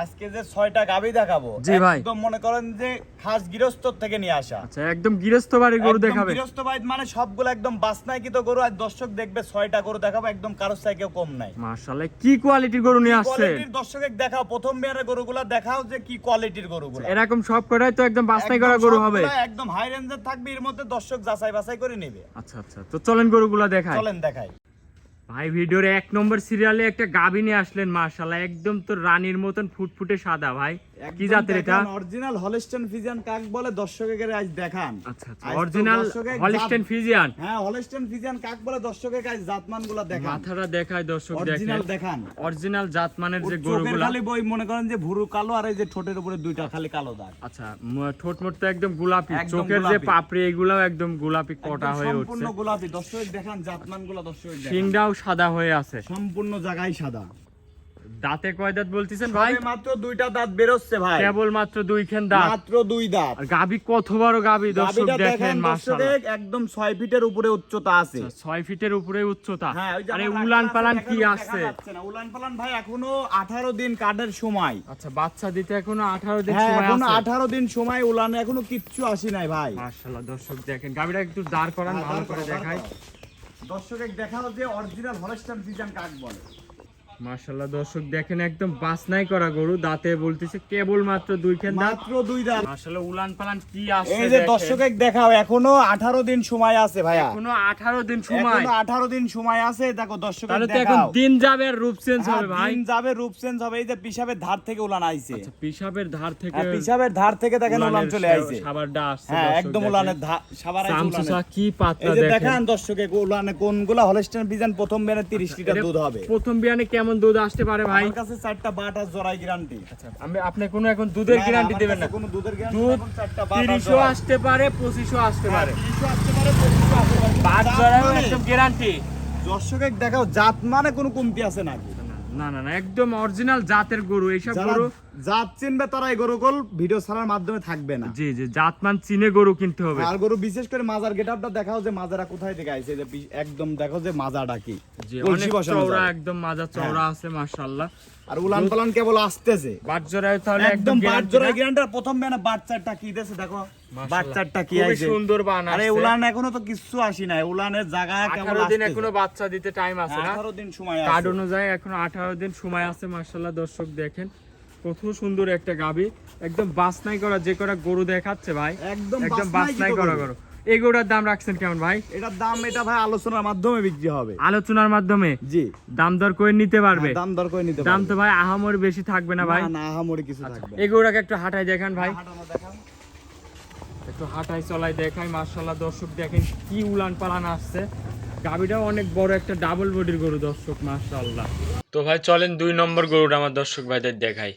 আজকে যে ছয়টা গাবি দেখাবো জি ভাই। একদম মনে করেন যে খাস গৃহস্থ থেকে নিয়ে আসা। আচ্ছা একদম গৃহস্থ বাড়ির গরু দেখাবে। গৃহস্থ বাড়ির মানে সবগুলো একদম বাসনাইকিত গরু আর দর্শক দেখবে ছয়টা গরু দেখাবো একদম কারোর সাইকেও কম নাই। মাশাআল্লাহ কি কোয়ালিটির গরু নিয়ে আসছেন কোয়ালিটির দর্শকের দেখাও প্রথম বিয়ারের গরুগুলা দেখাও যে কি কোয়ালিটির গরুগুলা। এরকম সব কটাই তো একদম বাছনাই করা গরু হবে। একদম হাই রেঞ্জের থাকবে এর মধ্যে দর্শক যাচাই বাছাই করে নেবে। আচ্ছা আচ্ছা তো চলেন গরুগুলা দেখাই। চলেন দেখাই। ভাই, ভিডিওর এক নম্বর সিরিয়ালে একটা গাভিনী আসলেন মার্শাল্লাহ একদম তো রানীর মতন ফুটফুটে সাদা, ভাই। কি জাতের এটা? অরিজিনাল হলস্টেন ফিজিয়ান কাক বলে দর্শকের আজ দেখান। আচ্ছা অরিজিনাল হলিস্টেন ফিজিয়ান হ্যাঁ হলস্টেন ফিজিয়ান কাক বলে দর্শকের কাজ জাতমানগুলা দেখান। মাথাটা দেখায় দর্শক দেখেন। অরিজিনাল দেখান। অরিজিনাল জাতমানের যে গরুগুলা। খালি বই মনে করেন যে ভুরু কালো আর এই যে ঠোঁটের উপরে দুইটা খালি কালো দাগ। আচ্ছা ঠোঁট মোট তো একদম গোলাপি। চোখের যে পাপড়ি এগুলাও একদম গোলাপি কটা হয়ে সম্পূর্ণ গোলাপি। দর্শক দেখান জাতমানগুলা দর্শক দেখান। সাদা হয়ে আছে। সম্পূর্ণ জায়গায় সাদা। দাঁতে কয় দাঁত বলতেছেন ভাই? মাত্র দুইটা দাঁত বেরোচ্ছে ভাই। কেবল মাত্র দুই খেন দাঁত। মাত্র দুই দাঁত। আর গাবি কত বড় গাবি? দর্শক দেখেন মাশাআল্লাহ। একদম ছয় ফিটের উপরে উচ্চতা আছে। আচ্ছা, ছয় ফিটের উপরে উচ্চতা। হ্যাঁ আরে উলান পালান কি আসছে উলান পালান ভাই এখনও আঠারো দিন কাঠের সময়। আচ্ছা বাচ্চা দিতে এখনও আঠারো দিন হ্যাঁ সময় এখনও আছে? আঠারো দিন সময় উলান এখনও কিচ্ছু আসি নাই ভাই। মাশাআল্লাহ দর্শক দেখেন। গাবিটা একটু দাঁড় করান হ্যাঁ, ভালো করে দেখাই। দর্শকের দেখাও যে অরিজিনাল হলস্টার ফিজান কাক বলে। মাশাআল্লাহ দর্শক দেখেন একদম বাসনাই করা গরু দাঁতে বলতেছে কেবল মাত্র দুই খেন মাত্র দুই দাঁত। মাশাআল্লাহ উলান পালান কি আসছে এই যে দেখেন। দর্শকের দেখাও এখনও আঠারো দিন সময় আছে ভাইয়া। এখনও আঠারো দিন সময়। এখনও আঠারো দিন সময় আছে দেখো দর্শকের তাহলে তো এখন দিন যাবে আর রূপ চেঞ্জ হ্যাঁ, হবে ভাই। দিন যাবে রূপ চেঞ্জ হবে। এই যে পিসাবের ধার থেকে উলান আইছে। আচ্ছা পিসাবের ধার থেকে হ্যাঁ, পিসাবের ধার থেকে দেখেন উলান চলে আইছে। সাবারটা আসছে হ্যাঁ একদম উলানের সাবার আইছে উলানের। কি পাতলা দেখেন। দেখান দর্শকে উলানে কোনগুলা হলস্টাইন ফিজান প্রথম বেনে 30 লিটার দুধ হবে। প্রথম বিয়ানে কেমন দুধ আসতে পারে ভাই? আমার কাছে চারটা বাট আর জরাই গ্যারান্টি আমি আপনি কোনো এখন দুধের গ্যারান্টি দেবেন না। কোনো দুধের গ্যারান্টি দুধ চারটা বাট আসতে পারে পঁচিশও আসতে হ্যাঁ, পারে। 30 আসতে পারে 25 আসতে পারে। বাট একদম গ্যারান্টি দর্শকে দেখাও জাত মানে কোনো কমতি আছে নাকি? না না না একদম অরিজিনাল জাতের গরু এইসব গরু জাত চিনবে তারা এই গরু কল ভিডিও ছাড়ার মাধ্যমে থাকবে না। জি জি জাতমান চিনে গরু কিনতে হবে। আর গরু বিশেষ করে মাজার গেটআপটা দেখাও যে মাজারা কোথায় থেকে আইছে যে একদম দেখো যে মাজাটা কি। জি অনেক চওড়া একদম মাজা চওড়া আছে মাশাআল্লাহ। আর উলান পালান কেবল আসতেছে। বাট জোড়ায় তাহলে একদম বাট প্রথম বেনা বাচ্চাটা কি দেখো। বাচ্চাটা কি আইছে? সুন্দর বান আরে উলান এখনও তো কিচ্ছু আসি নাই। উলানের জায়গা কেবল 18 দিন এখনও বাচ্চা দিতে টাইম আছে না? 18 দিন সময় আছে। কার্ড অনুযায়ী এখন আঠারো দিন সময় আছে মার্শাল্লাহ দর্শক দেখেন। কত সুন্দর একটা গাবি একদম বাসনাই করা যে করা গরু দেখাচ্ছে ভাই একদম একদম বাসনাই করা গরু। এই গরুটার দাম রাখছেন কেমন ভাই? এটার দাম এটা ভাই আলোচনার মাধ্যমে বিক্রি হবে। আলোচনার মাধ্যমে? জি। দাম দর করে নিতে পারবে? হ্যাঁ, দাম দর করে নিতে দাম তো ভাই আহামরি বেশি থাকবে না ভাই? না না আহামরি কিছু থাকবে এই গরুটাকে একটু হাঁটাই দেখান ভাই। হাঁটানো দেখাও। একটু হাঁটাই চলাই দেখাই মার্শাল্লাহ দর্শক দেখেন কি উলান পালান আসছে। গাবিটাও অনেক বড় একটা ডাবল বডির গরু, দর্শক মার্শাল্লাহ তো ভাই, চলেন দুই নম্বর গরুটা আমার দর্শক ভাইদের দেখাই।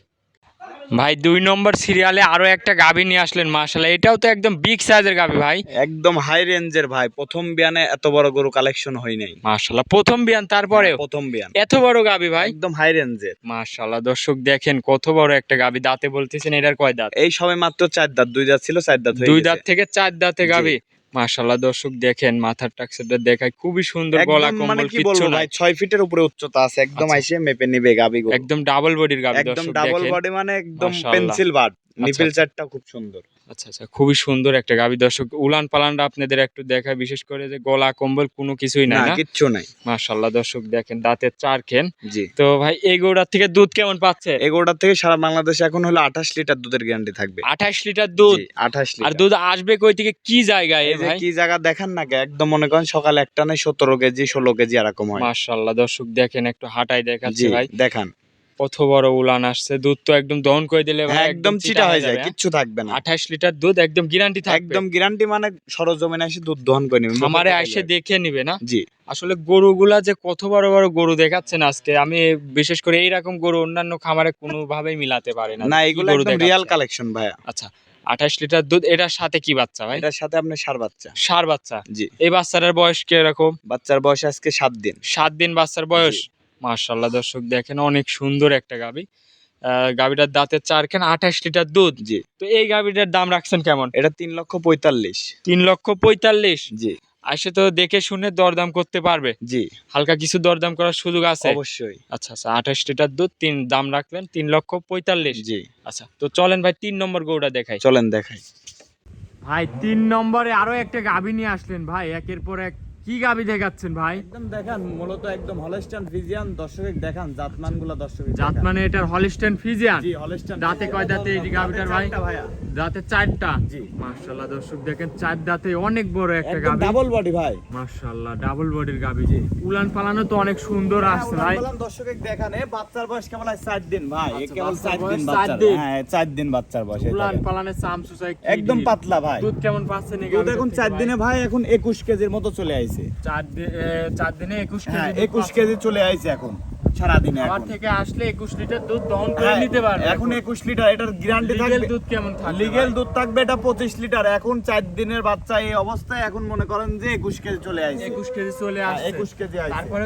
ভাই দুই নম্বর সিরিয়ালে আরও একটা গাবি নিয়ে আসলেন মার্শাল্লাহ এটাও তো একদম বিগ সাইজের গাবি ভাই। একদম হাই রেঞ্জের ভাই। প্রথম বিয়ানে এত বড় গরু কালেকশন হয় নাই। মার্শাল্লাহ প্রথম বিয়ান তারপরে প্রথম বিয়ান। এত বড় গাবি ভাই? একদম হাই রেঞ্জের মার্শাল্লাহ দর্শক দেখেন কত বড় একটা গাবি দাঁতে বলতেছেন এটার কয় দাঁত? এই সবে মাত্র চার দাঁত দুই দাঁত ছিল চার দাঁত দুই দাঁত থেকে চার দাঁতে জি। গাবি মার্শাল্লাহ দর্শক দেখেন মাথার টাকসাটা দেখায় খুবই সুন্দর গলা মানে কম্বল কি কিচ্ছু নাই ভাই ছয় ফিটের উপরে উচ্চতা আছে একদম আচ্ছা। আইসে মেপে নিবে গাবি একদম ডাবল বডির গাবি দর্শক একদম ডাবল বডি মানে একদম পেন্সিল বাট নিপল। চারটা খুব সুন্দর। আচ্ছা আচ্ছা খুবই সুন্দর একটা গাবি দর্শক উলান পালানটা আপনাদের একটু দেখায় বিশেষ করে যে গলা কম্বল কোনো কিছুই নাই না কিচ্ছু নাই। মাশাল্লাহ দর্শক দেখেন দাঁতের চার খেন। জি। তো ভাই এই গরুটার থেকে দুধ কেমন পাচ্ছে? এগারোটার থেকে সারা বাংলাদেশে এখন হলো আঠাশ লিটার দুধের গ্যারান্টি থাকবে। আঠাশ লিটার দুধ? আঠাশ আর লিটার। দুধ আসবে কই থেকে? কি জায়গায় এই ভাই? কি জায়গা দেখেন না কে? একদম মনে করেন সকাল একটা নাই সতেরো কেজি ষোলো কেজি এরকম হয়। মাশাল্লাহ দর্শক দেখেন একটু হাঁটাই দেখাচ্ছে ভাই। দেখান। কত বড় উলান আসছে। দুধ তো একদম দহন করে দিলে হ্যাঁ, একদম চিটা হয়ে যায় হ্যাঁ? কিচ্ছু থাকবে না। আঠাশ লিটার দুধ একদম গ্যারান্টি থাকবে। একদম গ্যারান্টি মানে সরজমিনে এসে দুধ দহন করে নিবে আমারে এসে দেখে নিবে না? জি। আসলে গরুগুলা যে কত বড় বড় গরু দেখাচ্ছেন আজকে আমি বিশেষ করে এইরকম গরু অন্যান্য খামারে কোনোভাবেই মিলাতে পারে না না কি এগুলো একদম? রিয়াল কালেকশন ভাইয়া। আচ্ছা আঠাশ লিটার দুধ এটার সাথে কি বাচ্চা ভাই? এটার সাথে আপনার সার বাচ্চা। সার বাচ্চা? জি। এই বাচ্চাটার বয়স কীরকম? বাচ্চার বয়স আজকে সাত দিন। সাত দিন বাচ্চার বয়স? মার্শাল্লাহ দর্শক দেখেন অনেক সুন্দর একটা গাবি। আহ, গাবিটার দাঁতের চারখান আঠাশ লিটার দুধ। জি। তো এই গাবিটার দাম রাখছেন কেমন? এটা তিন লক্ষ পঁয়তাল্লিশ। তিন লক্ষ পঁয়তাল্লিশ? জি। আসে তো দেখে শুনে দরদাম করতে পারবে। জি। হালকা কিছু দরদাম করার সুযোগ আছে? অবশ্যই। আচ্ছা আচ্ছা আঠাশ লিটার দুধ তিন দাম রাখলেন তিন লক্ষ পঁয়তাল্লিশ। জি। আচ্ছা তো চলেন ভাই তিন নম্বর গরুটা দেখাই। চলেন দেখাই। ভাই তিন নম্বরে আরও একটা গাভী নিয়ে আসলেন ভাই একের পর এক। কি গাভী দেখাচ্ছেন ভাই? একদম দেখান মূলত একদম হলস্টান ফিজিয়ান দর্শক দেখান জাতমানগুলা দর্শক জাত মানে এটার হলিস্টেন ফিজিয়ান জি হলস্টান দাঁতে কয় দাঁতে এই গাভীটার ভাই? দাঁতে চারটা? জি। মার্শাল্লাহ দর্শক দেখেন চার দাঁতে অনেক বড় একটা একদম ডাবল বডি ভাই। মার্শাল্লাহ ডাবল বডির গাভী উলান পালানো তো অনেক সুন্দর আসছে ভাই। দর্শক দেখান এ বাচ্চার বয়স কেবল আর চার দিন ভাই এ কেবল বাচ্চার চার বয়স দিন চার বাচ্চার। দিন। হ্যাঁ চার দিন বাচ্চার বয়স উলান। পালানে চামচুসাই একদম পাতলা ভাই। দুধ কেমন পাচ্ছেন এই দুধ গাভীটা এখন থেকে চার ভাই? দিনে ভাই এখন একুশ কেজির মতো চলে আইছে। চার এ, চার দিনে একুশ হ্যাঁ কেজি একুশ কেজি চলে আইছে এখন। সারাদিনে থেকে আসলে একুশ লিটার দুধ দহন করে হ্যাঁ, নিতে পারবে। এখন একুশ লিটার এটার গ্যারান্টি থাকবে দুধ কেমন থাকবে ভাই? দুধ থাকবে এটা পঁচিশ লিটার। এখন চার দিনের বাচ্চা এই অবস্থায় এখন মনে করেন যে একুশ কেজি চলে আইছে। একুশ কেজি চলে হ্যাঁ, আসছে। 21 কেজি। তারপরে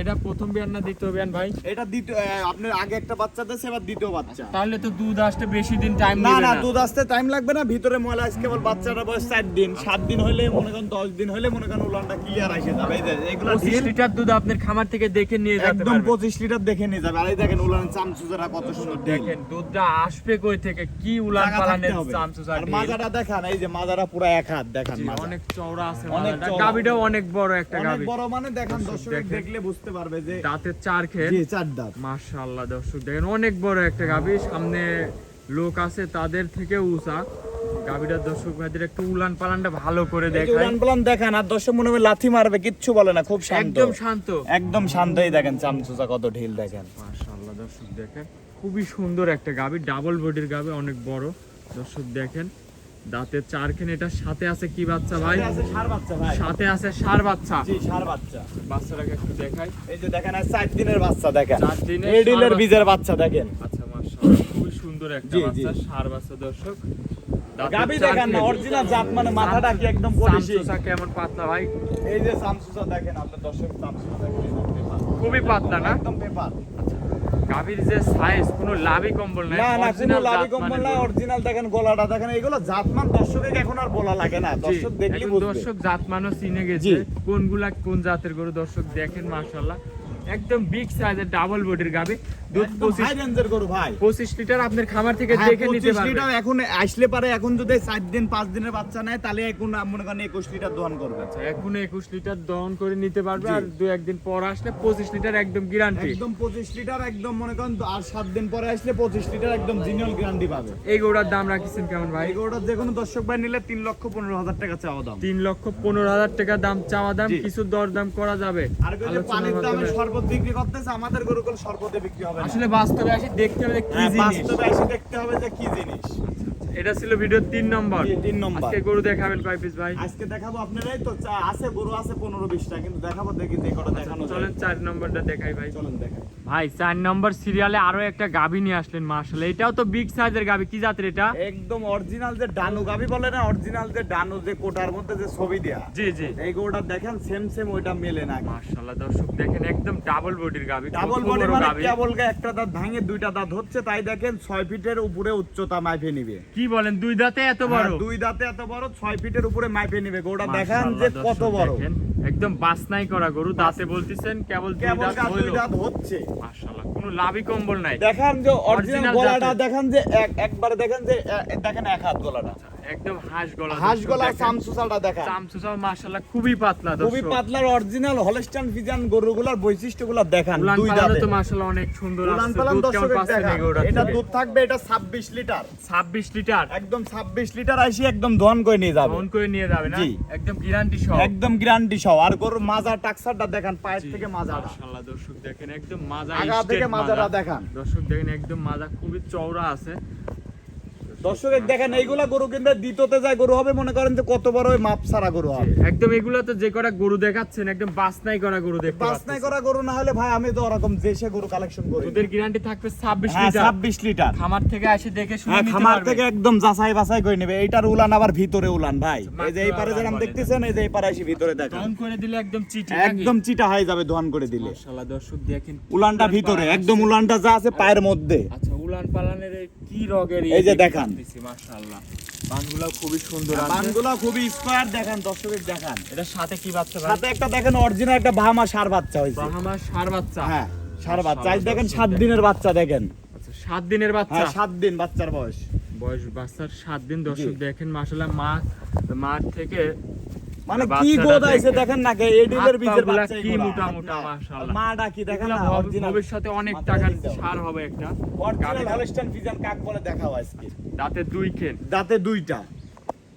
এটা প্রথম বিয়ান না দ্বিতীয় বিয়ান ভাই? এটা দ্বিতীয় আপনার আগে একটা বাচ্চা এবার দ্বিতীয় বাচ্চা। তাহলে তো দুধ আসতে বেশি দিন টাইম না না দুধ আসতে টাইম লাগবে না। ভিতরে ময়লা আজকে কেবল বাচ্চাটা বয়স চার দিন। সাত দিন হলে মনে করেন দশ দিন হলে মনে করেন উলানটা ক্লিয়ার আসে যাবে। এই যে এগুলো লিটার দুধ আপনার খামার থেকে দেখে নিয়ে যেতে একদম পঁচিশ লিটার দেখে নিয়ে যাবে। আর এই দেখেন চামচুজারা কত সুন্দর দেখেন দুধটা আসবে কই থেকে? কি উলান পালানের আর মাজাটা দেখান এই যে মাজারা পুরো এক হাত দেখান অনেক চওড়া আছে অনেক মাজাটা। চওড়া। অনেক বড় একটা অনেক বড় মানে দেখান দর্শক। দেখলে বুঝতে পারবে যে দাঁতের চার খেল জি চার দাঁত। মাশাআল্লাহ দর্শক দেখেন অনেক বড় একটা গাভী। সামনে লোক আছে তাদের থেকে উঁচা। গাভীটার দর্শক ভাইদের একটু উলান পালানটা ভালো করে দেখায় উলান পালান দেখান আর দর্শক মনে হবে লাথি মারবে কিচ্ছু বলে না খুব শান্ত। একদম শান্ত। একদম শান্তই দেখেন চামচুজা কত ঢিল দেখেন। মাশাআল্লাহ দর্শক দেখেন খুবই সুন্দর একটা গাভী ডাবল বডির গাভী অনেক বড়। দর্শক দেখেন দাঁতের চারখান এটার সাথে আছে কি বাচ্চা ভাই? সাথে আছে ষাঁড় বাচ্চা ভাই। সাথে আছে সার বাচ্চা। জি ষাঁড় বাচ্চা। বাচ্চাটাকে একটু দেখাই। এই যে দেখেন আর চার দিনের বাচ্চা দেখেন। চার দিনের বীজের বাচ্চা দেখেন। আচ্ছা মাশাআল্লাহ খুবই সুন্দর একটা। বাচ্চা সার বাচ্চা দর্শক। গাবি দেখেন না অরিজিনাল জাত মানে মাথাটা কি একদম পলিশি চামচুসা কেমন পাতলা ভাই? এই যে চামচুজা দেখেন আপনার দর্শক চামচুজা দেখেন খুবই পাতলা না? একদম পেপার। গাভীর যে সাইজ কোনো লাভই কম্বল নাই না না কোনো original লাভি জাত কম্বল মানে না অরিজিনাল দেখেন গলাটা। দেখেন এগুলো জাতমান দর্শকের এখন আর বলা লাগে না দর্শক দেখলে বুঝবে। দর্শক জাত মানুষ চিনে গেছে। কোনগুলা কোন জাতের গরু দর্শক দেখেন মাশাআল্লাহ। একদম বিগ সাইজের ডাবল বডির গাবে পঁচিশ লিটার আপনার খামার থেকে দেখে নিতে লিটার এখন আসলে পারে এখন যদি দিন দিনের বাচ্চা নেয় তাহলে এখন মনে করেন লিটার দোয়ান করবে। এখন লিটার দহন করে নিতে পারবে আর দু একদিন পর আসলে পঁচিশ লিটার একদম গ্যারান্টি একদম পঁচিশ লিটার একদম মনে করেন আর সাত দিন পরে আসলে পঁচিশ লিটার একদম জিনিয়াল গ্যারান্টি পাবে। এই গরুটার দাম রাখিছেন কেমন ভাই? এই গরুটার যে কোনো দর্শক ভাই নিলে তিন লক্ষ পনেরো হাজার টাকা চাওয়া দাম। তিন লক্ষ পনেরো হাজার টাকা দাম চাওয়া দাম কিছু দর দাম করা যাবে। আর পানির দামে। শরবত বিক্রি করতেছে আমাদের গরু গুলো শরবতে বিক্রি হবে। না। আসলে বাস্তবে আসি দেখতে হবে কি হ্যাঁ, জিনিস। বাস্তবে এসে দেখতে হবে যে কি জিনিস। এটা ছিল ভিডিও তিন নম্বর। নম্বর। আজকে গরু দেখাবেন কয় পিস ভাই? আজকে দেখাবো আপনারাই তো আছে গরু আছে পনেরো বিশটা কিন্তু দেখাবো দেখি যে কটা দেখানো চলেন চার নম্বরটা দেখাই ভাই। চলেন দেখাই। ভাই চার নম্বর সিরিয়ালে আরও একটা গাভী নিয়ে আসলেন মার্শাল এটাও তো বিগ সাইজের গাভী কি জাতের এটা? একদম অরিজিনাল যে ডানু গাবি বলে না অরিজিনাল যে ডানু যে কোটার মধ্যে যে ছবি দেয়া। জি জি। এই গরুটা দেখেন সেম সেম ওইটা মেলে না মার্শাল্লাহ দর্শক দেখেন একদম ডাবল বডির গাবি ডাবল বডি মানে। কেবল গা একটা দাঁত ভাঙে দুইটা দাঁত হচ্ছে তাই দেখেন ছয় ফিটের উপরে উচ্চতা মাইপে নিবে। কি বলেন দুই দাঁতে এত বড়? হ্যাঁ, দুই দাঁতে এত বড় ছয় ফিটের উপরে মাইপে নিবে। গরুটা দেখান যে কত বড়। একদম বাসনাই করা গরু দাঁতে বলতেছেন কেবল দুই দাঁত হচ্ছে। মাশাআল্লাহ কোনো লাভই কম্বল নাই। দেখান যে অরিজিনাল গলাটা দেখান যে এক একবারে দেখেন যে দেখেন এক হাত গলাটা। একদম হাঁস গলা হাঁস গলা। চামচুচালটা দেখান। চামচুচাও মাশাআল্লাহ খুবই পাতলা খুবই পাতলার অরিজিনাল হলস্টাইন ফিজান গরুগুলার বৈশিষ্ট্যগুলো দেখান দুই দাঁতে তো মাশাআল্লাহ অনেক সুন্দর এটা দুধ থাকবে এটা 26 লিটার। 26 লিটার? একদম 26 লিটার আইসি একদম ধন করে নিয়ে যাবে। ফোন করে নিয়ে যাবে না? একদম গ্যারান্টি সহ। একদম গ্যারান্টি সহ। আর গরুর মাজা টাক্সারটা দেখান পায়ের থেকে মাজাটা মাশাআল্লাহ দর্শক দেখেন একদম মাজা আগা থেকে মাজাটা মাজা। দেখান। দর্শক দেখেন একদম মাজা খুবই চওড়া আছে। দর্শকের দেখেন এইগুলা গরু কিন্তু দ্বিতীয়তে যায় গরু হবে মনে করেন যে কত বড় মাপ ছাড়া গরু হবে। একদম এগুলো তো যে কটা গরু দেখাচ্ছেন একদম করা গরু দেখতে বাস নাই করা গরু না হলে ভাই আমি তো ওরকম দেশে গরু কালেকশন করি। দুধের গ্যারান্টি থাকবে 26 হ্যাঁ লিটার। 26 লিটার। খামার থেকে এসে দেখে শুনে হ্যাঁ নিতে খামার থেকে একদম যাচাই বাছাই করে নেবে। এইটার উলান আবার ভিতরে উলান ভাই। এই যে এই পারে যেরকম দেখতেছেন এই যে এই পারে এসে ভিতরে দেখেন। করে দিলে একদম চিটি একদম চিটা হয়ে যাবে দোয়ান করে দিলে। মাশাআল্লাহ দর্শক দেখেন উলানটা ভিতরে একদম উলানটা যা আছে পায়ের মধ্যে। আচ্ছা উলান পালানের কি রগের এই যে দেখান। মাশাআল্লাহ। বানগুলো খুবই সুন্দর আছে খুবই স্কোয়ার দেখান দর্শকের দেখান। এটার সাথে কি বাচ্চা সাথে একটা দেখেন অরিজিনাল একটা বাহামা সার বাচ্চা হয়েছে। বাহামা সার বাচ্চা। হ্যাঁ সার বাচ্চা। আজ দেখেন দিনের বাচ্চা দেখেন। আচ্ছা সাত দিনের বাচ্চা? হ্যাঁ সাত দিন বাচ্চার বয়স। বয়স বাচ্চার সাত দিন দর্শক দেখেন মাশাআল্লাহ মা মাঠ থেকে মানে কি গোদাইছে দেখেন। না এডিলের বীজের বাচ্চা কি মোটা মোটা। মাশাআল্লাহ। মাটা কি দেখেন না অরিজিনাল ভবিষ্যতে অনেক টাকার সার হবে। একটা। অরিজিনাল। হলস্টাইন কাক বলে দেখাও আজকে। দাঁতে দুই কেন দাঁতে দুইটা।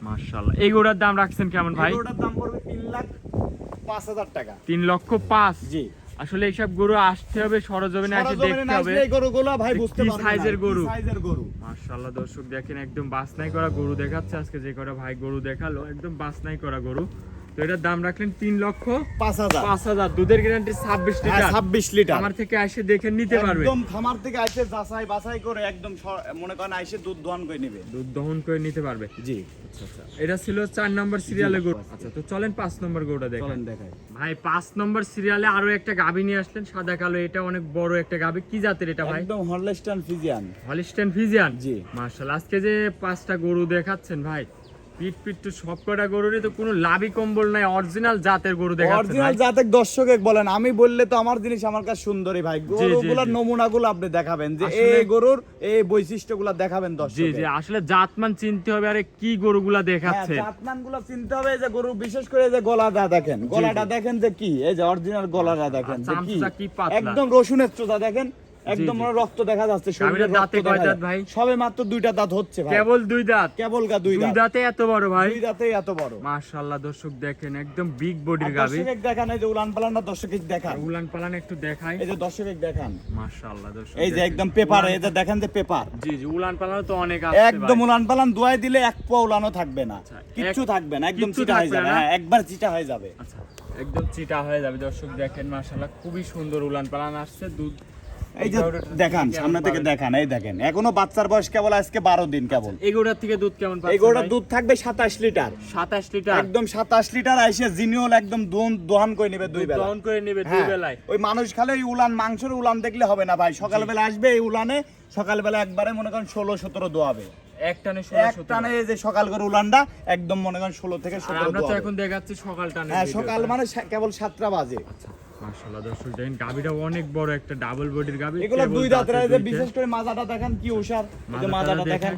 মাশাআল্লাহ। এই গোড়ার দাম রাখছেন কেমন ভাই? গোড়ার দাম পড়বে তিন লাখ পাঁচ হাজার টাকা। তিন লক্ষ পাঁচ। জি। আসলে এইসব গরু আসতে হবে সরজমিনে এসে দেখতে হবে। এই গরুগুলো ভাই বুঝতে পারবেন সাইজের গরু। সাইজের গরু? মাশাআল্লাহ দর্শক দেখেন একদম বাসনাই করা গরু দেখাচ্ছে। আজকে যে কটা ভাই গরু দেখাল একদম বাসনাই করা গরু। তো এটার দাম রাখলেন তিন লক্ষ পাঁচ হাজার। পাঁচ হাজার। দুধের গ্যারান্টি ছাব্বিশ হ্যাঁ লিটার। ছাব্বিশ লিটার। আমার থেকে এসে দেখে নিতে পারবে একদম খামার থেকে যাচাই বাছাই করে একদম মনে করেন দুধ দহন করে নেবে। দুধ দহন করে নিতে পারবে। জি। আচ্ছা আচ্ছা। এটা ছিল চার নম্বর সিরিয়ালে গরু। আচ্ছা তো চলেন পাঁচ নম্বর গরুটা দেখেন দেখাই। ভাই পাঁচ নম্বর সিরিয়ালে আরও একটা গাভী নিয়ে আসলেন। সাদা কালো এটা অনেক বড় একটা গাভী। কি জাতের এটা ভাই? একদম হলস্টাইন ফিজিয়ান হলিস্টেন ফিজিয়ান জি। মার্শাল আজকে যে পাঁচটা গরু দেখাচ্ছেন ভাই পিট পিট তো সব গরুরই তো কোনো লাভি কম্বল নাই অরিজিনাল জাতের গরু দেখাচ্ছেন অরিজিনাল ভাই। দর্শকে বলেন আমি বললে তো আমার জিনিস আমার কাছে সুন্দরী ভাই। গরুগুলোর নমুনাগুলো আপনি দেখাবেন যে আসলে- এই গরুর এই বৈশিষ্ট্যগুলো দেখাবেন দর্শক। জি আসলে জাতমান চিনতে হবে আরে কি গরুগুলা হ্যাঁ, দেখাচ্ছে জাতমানগুলো চিনতে হবে যে গরু বিশেষ করে যে গলাটা দেখেন। গলাটা দেখেন যে কি এই যে অরিজিনাল গলাটা দেখেন যে কি। পাতলা। একদম রসুনের চোদা দেখেন একদম রক্ত দেখা যাচ্ছে দাঁতে কয় দাঁত ভাই? সবে মাত্র দুইটা দাঁত হচ্ছে ভাই। কেবল দুই দাঁত? কেবল গা দুই দুই দাঁত। দাঁতে এত বড় ভাই? দুই দাঁতেই এত বড়। মাশাআল্লাহ দর্শক দেখেন একদম বিগ বডির আর গাভী। দর্শকের দেখান এই যে উলান পালানটা দর্শকের দেখান। উলান পালান একটু দেখাই। এই যে দর্শকের দেখান। মাশাআল্লাহ দর্শক এই যে একদম পেপার এই যে দেখেন যে পেপার জি জি উলান পালান তো অনেক আছে একদম উলান পালান দোয়াই দিলে এক পোয়া উলানো থাকবে না। আচ্ছা, কিচ্ছু থাকবে না একদম চিটা হয়ে যাবে। হ্যাঁ একবার চিটা হয়ে যাবে। আচ্ছা একদম চিটা হয়ে যাবে দর্শক দেখেন মাশাআল্লাহ খুবই সুন্দর উলান পালান আসছে। দুধ এই যে দেখান সামনে থেকে দেখান এই দেখেন। এখনও বাচ্চার বয়স কেবল আজকে বারো দিন কেবল। এগুলোর থেকে দুধ কেমন ভাই? দুধ থাকবে সাতাশ লিটার। সাতাশ লিটার? একদম সাতাশ লিটার আইসে জিনিয়ল একদম দোহন দোহান করে নেবে দুই বেলা দহন করে নেবে দুই হ্যাঁ, বেলায়। ওই মানুষ খালে ওই উলান মাংসের উলান দেখলে হবে না ভাই। সকালবেলা আসবে এই উলানে সকালবেলা একবারে মনে করেন ষোলো সতেরো দোয়াবে এই যে সকাল করে উলানটা একম মনে করেন ষোলো থেকে আর সতেরো আমরা তো এখন দেখাচ্ছি সকাল টানে হ্যাঁ সকাল মানে কেবল সাতটা বাজে। আচ্ছা। মাশাআল্লাহ দর্শক দেখেন গাবিটা অনেক বড় একটা ডাবল বডির গাবি এগুলো দুই দাঁতের বিশেষ করে মাজাটা দেখেন কি উষার এই মাজাটা দেখেন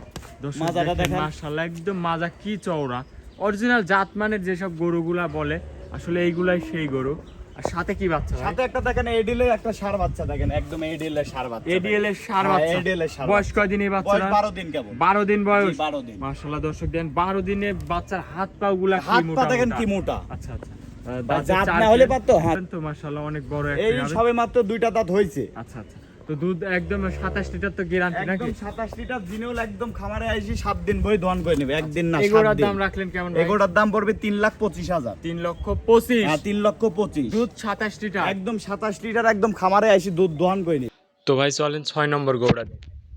মাজাটা দেখেন মাশাআল্লাহ একদম মাজা কি চওড়া। অরিজিনাল জাতমানের যেসব গরুগুলা বলে আসলে এইগুলাই সেই গরু। আর সাথে কি বাচ্চা সাথে একটা দেখেন এডিলের একটা সার বাচ্চা দেখেন একদম এডিলের সার বাচ্চা। এডিএল এর সার হ্যাঁ, বাচ্চা। ADL এর ষাঁড় বয়স এই বয়স বাচ্চারা বারো দিন কেবল। বারো দিন বয়স। 12 দিন। মাশাআল্লাহ দর্শক দেন বারো দিনে বাচ্চার হাত পা গুলা কি হাত পা দেখেন কি মোটা। আচ্ছা আচ্ছা। জাত না হলে পারতো, হ্যাঁ। তো মাশাআল্লাহ অনেক বড় একটা এই সবে মাত্র দুইটা দাঁত হয়েছে। আচ্ছা আচ্ছা। তো দুধ একদম সাতাশ লিটার তো গ্যারান্টি নাকি? একদম সাতাশ লিটার জিনিয়ল একদম খামারে আইসি সাত দিন বই দোয়ান করে নেবে একদিন না সাত এগুলোর দিন। দাম রাখলেন কেমন ভাই? দাম পড়বে লাখ হাজার। লক্ষ পঁচিশ। হ্যাঁ তিন লক্ষ পঁচিশ। দুধ সাতাশ লিটার। একদম সাতাশ লিটার একদম খামারে আইসি দুধ দোহান করে নেবে। তো ভাই চলেন ছয় নম্বর গৌড়া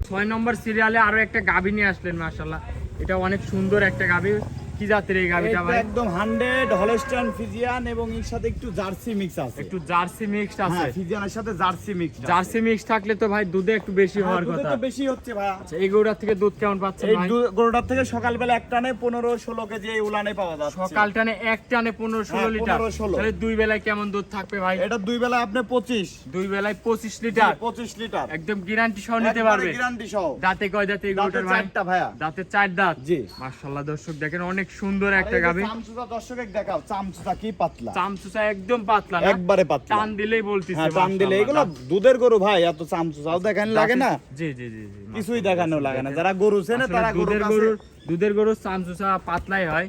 ছয় নম্বর সিরিয়ালে আরও একটা গাভী নিয়ে আসলেন মাশাল্লাহ এটা অনেক সুন্দর একটা গাভী। কি জাতের এই ভাই? একদম হান্ড্রেড হলস্টাইন ফিজিয়ান এবং এর সাথে একটু জার্সি মিক্স আছে। একটু জার্সি মিক্সড আছে। হ্যাঁ ফিজিয়ানের সাথে জার্সি মিক্স জার্সি মিক্স থাকলে তো ভাই দুধে একটু বেশি হওয়ার কথা। তো বেশি হচ্ছে ভাইয়া। আচ্ছা এই থেকে দুধ কেমন পাচ্ছেন ভাই? গরুটার থেকে সকালবেলা এক টানে পনেরো ষোলো কেজি এই উলানে পাওয়া যাচ্ছে। সকাল টানে এক টানে পনেরো ষোলো হ্যাঁ, লিটার। তাহলে দুই বেলায় কেমন দুধ থাকবে ভাই? এটা দুই বেলা আপনি পঁচিশ। দুই বেলায় পঁচিশ লিটার। পঁচিশ লিটার। একদম গ্যারান্টি সহ নিতে পারবে। গ্যারান্টি সহ। দাঁতে কয় দাঁতে এই গরুটার ভাই? চারটা দাঁতে চার দাঁত। জি। মাশাআল্লাহ দর্শক দেখেন অনেক সুন্দর একটা গাভী। চামচুটা দর্শকে দেখাও চামচুসা কি পাতলা? চামচুসা একদম পাতলা একবারে পাতলা। টান দিলেই বলতিছে হ্যাঁ টান দিলে এগুলো দুধের গরু ভাই এত চামচুসাও দেখানো লাগে না? জি জি জি কিছুই দেখানো লাগে না। যারা গরু চেনে তারা গরুর দুধের গরুর দুধের গরুর চামচুচা পাতলাই হয়।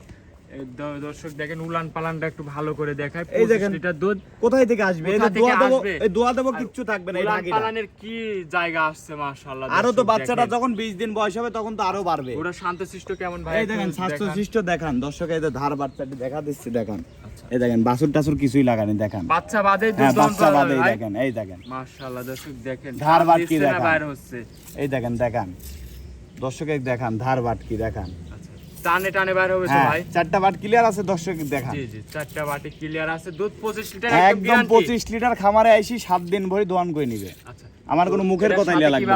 দর্শক দেখেন উলান পালানটা একটু ভালো করে দেখায়। এই দেখেন। লিটার দুধ। কোথায় থেকে আসবে? থেকে দোয়া দেবো এই দোয়া দেবো কিচ্ছু থাকবে না উলান পালানের কি জায়গা আসছে মাশাআল্লাহ আরও তো বাচ্চাটা যখন বিশ দিন বয়স হবে তখন তো আরও বাড়বে। ওরা শান্তশিষ্ট কেমন ভাই? এই দেখেন দেখান। দর্শক এই ধার বাচ্চাটি দেখা দিচ্ছি দেখান। আচ্ছা। এই দেখেন বাসুর টাসুর কিছুই লাগানি দেখান। বাচ্চা বাদে হ্যাঁ দুধ দহন বাচ্চা বাদে দেখেন এই দেখেন। মাশাআল্লাহ দর্শক দেখেন। ধার বাট কি দেখান। এই দেখেন দেখান। দর্শকে দেখান ধার বাট কি দেখান। টানে টানে হবে হ্যাঁ ভাই। চারটা বাট ক্লিয়ার আছে দর্শক দেখা। জি জি চারটা বাটি ক্লিয়ার আছে। দুধ পঁচিশ লিটার একদম পঁচিশ লিটার খামারে আইসি সাত দিন ভরে দোয়ান করে নিবে। আচ্ছা। আমার কোনো মুখের কথা লাগবে?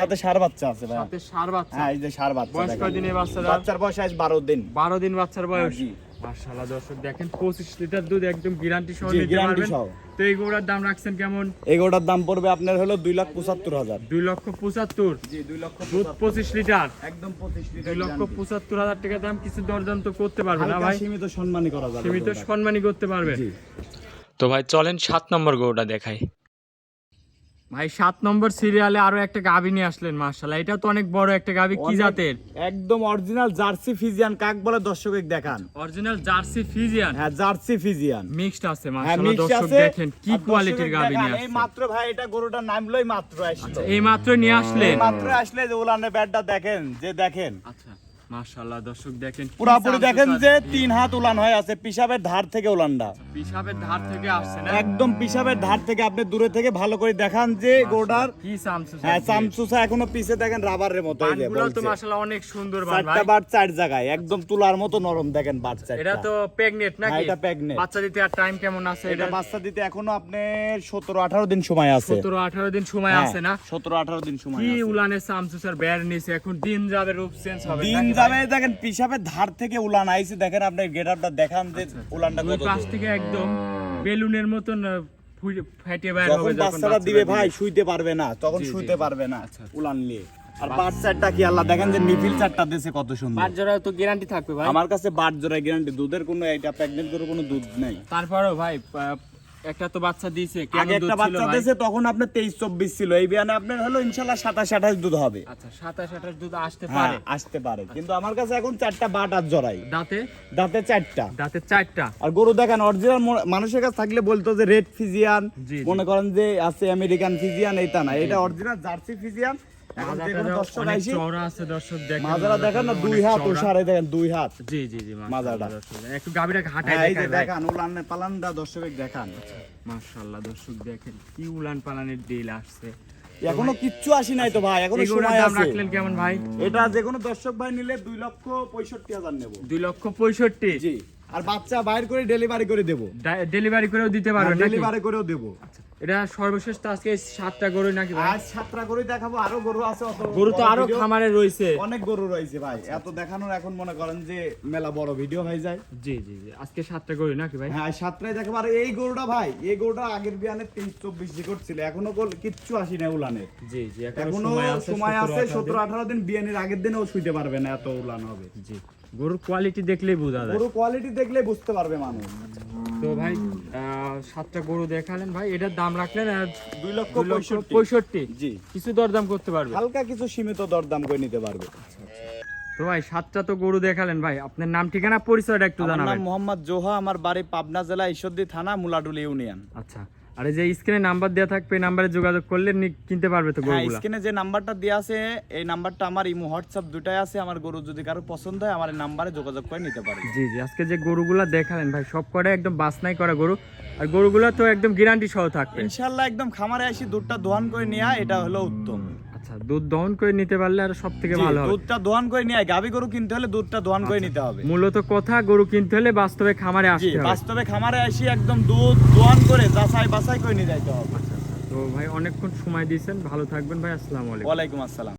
সাথে সার বাচ্চা আছে ভাই। সাথে সার বাচ্চা। হ্যাঁ এই যে সার বাচ্চা বয়স কয় কয়দিন বাচ্চা বাচ্চার বয়স আজ বারো দিন। বারো দিন বাচ্চার বয়স। জি। মাশাআল্লাহ দর্শক দেখেন পঁচিশ লিটার দুধ একদম গ্যারান্টি সহ নিতে পারবেন। সহ। তো এই গরুটার দাম রাখছেন কেমন? এগোটার দাম পড়বে আপনার হলো দুই লাখ পঁচাত্তর হাজার। দুই লক্ষ পঁচাত্তর। জি দুই লক্ষ দুধ পঁচিশ লিটার। একদম পঁচিশ লিটার দুই লক্ষ পঁচাত্তর হাজার টাকা দাম কিছু দরদাম তো করতে পারবে না ভাই? সীমিত সম্মানই করা যাবে সীমিত সম্মানই করতে পারবে। জি। তো ভাই চলেন সাত নম্বর গরুটা দেখাই। ভাই সাত নম্বর সিরিয়ালে আরও একটা গাভি নিয়ে আসলেন মার্শাল্লাহ এটা তো অনেক বড় একটা গাভি কি জাতের? একদম অরিজিনাল জার্সি ফিজিয়ান কাক বলে দর্শক দেখান। Original Jersey Friesian? হ্যাঁ জার্সি ফিজিয়ান। মিক্সড আছে হ্যাঁ মার্শাল্লাহ দর্শক দেখেন কি কোয়ালিটির দেখান, নিয়ে এই মাত্র ভাই এটা গরুটা নামলোই মাত্র আসলো। এই মাত্র নিয়ে আসলেন? মাত্র আসলে যে উলানের ব্যাটটা দেখেন যে দেখেন। আচ্ছা। মাশাআল্লাহ দর্শক দেখেন পুরাপুরি দেখেন যে তিন হাত উলান হয়ে আছে পিসাবের ধার থেকে উলানটা। পিসাবের ধার থেকে আসছে না? একদম পিসাবের ধার থেকে আপনি দূরে থেকে ভালো করে দেখান যে গোড়ার কি চামচুস হ্যাঁ আছে? এখনও পিছে দেখেন রাবারের মতো এই যে বানগুলো তো মাশাআল্লাহ অনেক সুন্দর বান চারটা ভাই। চার জায়গায় একদম তুলার মতো নরম দেখেন বার চারটা। এটা তো প্রেগনেট নাকি? হ্যাঁ, এটা। বাচ্চা দিতে আর টাইম কেমন আছে? এটা বাচ্চা দিতে এখনও আপনার সতেরো আঠারো দিন সময় আছে। 17 18 দিন সময় হ্যাঁ, আছে না? সতেরো আঠারো দিন সময় কি। উলানের চামচুসার বের নিছে এখন দিন যাবে রূপ চেঞ্জ হবে দিন দেখেন ধার থেকে উলান আইছে দেখেন আপনি গেট আপটা দেখান যে উলানটা কত। পাশ থেকে একদম বেলুনের মতন ফেটে বের হবে যখন বাচ্চাটা দিবে ভাই শুইতে পারবে না তখন শুইতে পারবে না আচ্ছা, উলান নিয়ে। আর বাট চারটা কি আল্লাহ দেখেন যে নিফিল চারটা দেশে কত সুন্দর। বাট জোড়া তো গ্যারান্টি থাকবে ভাই। আমার কাছে বাট জোড়ায় গ্যারান্টি দুধের কোনো এটা প্রেগনেন্ট করে কোনো দুধ নেই। তারপরেও ভাই একটা তো বাচ্চা দিয়েছে আগে একটা বাচ্চা দিয়েছে তখন আপনার তেইশ চব্বিশ ছিল। এই বিয়ানে আপনার হলো দুধ হবে। আচ্ছা সাতাশ আঠাশ দুধ আসতে হ্যাঁ পারে। আসতে পারে। কিন্তু আমার কাছে এখন চারটা বাট আর জড়াই। দাঁতে? দাঁতে চারটা। দাঁতে চারটা। আর গরু দেখেন অরিজিনাল মানুষের কাছে থাকলে বলতো যে রেড ফিজিয়ান। মনে করেন যে আছে আমেরিকান ফিজিয়ান এইটা না। এটা অরিজিনাল জার্সি ফিজিয়ান মাজারা দেখেন না দুই হাত। দেখেন দুই হাত জি জি জি একটু হ্যাঁ, এই যে দেখাই ভাই। দেখান উলানে পালানটা দর্শক দেখান। মাশাআল্লাহ দর্শক দেখেন কি উলান পালানের ডিল আসছে। এখনও কিচ্ছু আসি নাই তো ভাই এখনও সময় আছে। রাখলেন কেমন ভাই? এটা যে কোনো দর্শক ভাই নিলে দুই লক্ষ পঁয়ষট্টি হাজার নেব। দুই লক্ষ পঁয়ষট্টি? জি আর বাচ্চা বাইর করে ডেলিভারি করে দেবো। ডেলিভারি করেও দিতে পারবেন ডেলিভারি করেও দেবো। এটা সর্বশেষ তো আজকে সাতটা গরু নাকি আর সাতটা দেখাবো আরও গরু আছে অত গরু তো আরও খামারে রয়েছে। অনেক গরু রয়েছে ভাই এত দেখানোর এখন মনে করেন যে মেলা বড় ভিডিও হয়ে যায়। জি জি জি আজকে সাতটা গরু নাকি ভাই? হ্যাঁ সাতটায় দেখাবো। আর এই গরুটা ভাই এই গরুটা আগের বিয়ানে চব্বিশ রেকর্ড ছিল এখনও কিচ্ছু আসি না উলানের জি জি এখনও সময় আছে সতেরো আঠারো দিন। বিয়ানের আগের দিনেও শুইতে পারবে না এত উলান হবে। জি গরুর কোয়ালিটি দেখলেই বোঝা যায়। গরু কোয়ালিটি দেখলে বুঝতে পারবে মানুষ। তো ভাই সাতটা গরু দেখালেন ভাই। এটার দাম রাখলেন দুই লক্ষ পঁয়ষট্টি। জি। কিছু দরদাম করতে পারবে? হালকা কিছু সীমিত দরদাম করে নিতে পারবে। তো ভাই সাতটা তো গরু দেখালেন ভাই। আপনার নাম ঠিকানা পরিচয়টা একটু জানাবেন। মোহাম্মদ জোহা আমার বাড়ি পাবনা জেলা ঈশ্বরদী থানা মুলাডুল ইউনিয়ন। আচ্ছা। আর এই যে স্ক্রিনে নাম্বার দেওয়া থাকবে এই নাম্বারে যোগাযোগ করলে কিনতে পারবে তো হ্যাঁ স্ক্রিনে যে নাম্বারটা দেওয়া আছে এই নাম্বারটা আমার ইমো হোয়াটসঅ্যাপ দুটাই আছে। আমার গরু যদি কারও পছন্দ হয় আমার এই নাম্বারে যোগাযোগ করে নিতে পারে জি জি আজকে যে গরুগুলা দেখালেন ভাই সব কটা একদম বাসনাই করা গরু। আর গরুগুলা তো একদম গ্যারান্টি সহ থাকবে। ইনশাআল্লাহ একদম খামারে আসি দুধটা দোহান করে নেওয়া এটা হলো উত্তম। আচ্ছা দুধ দহন করে নিতে পারলে আর সব থেকে ভালো হবে। দুধটা দহন করে নিয়ে গাবি গরু কিনতে হলে দুধটা দহন করে নিতে হবে। মূলত কথা গরু কিনতে হলে বাস্তবে খামারে আসতে হবে। বাস্তবে খামারে আসি একদম দুধ দহন করে যাচাই বাছাই করে নিয়ে যাইতে হবে। তো ভাই অনেকক্ষণ সময় দিয়েছেন। ভালো থাকবেন ভাই আসসালামু আলাইকুম। ওয়ালাইকুম আসসালাম।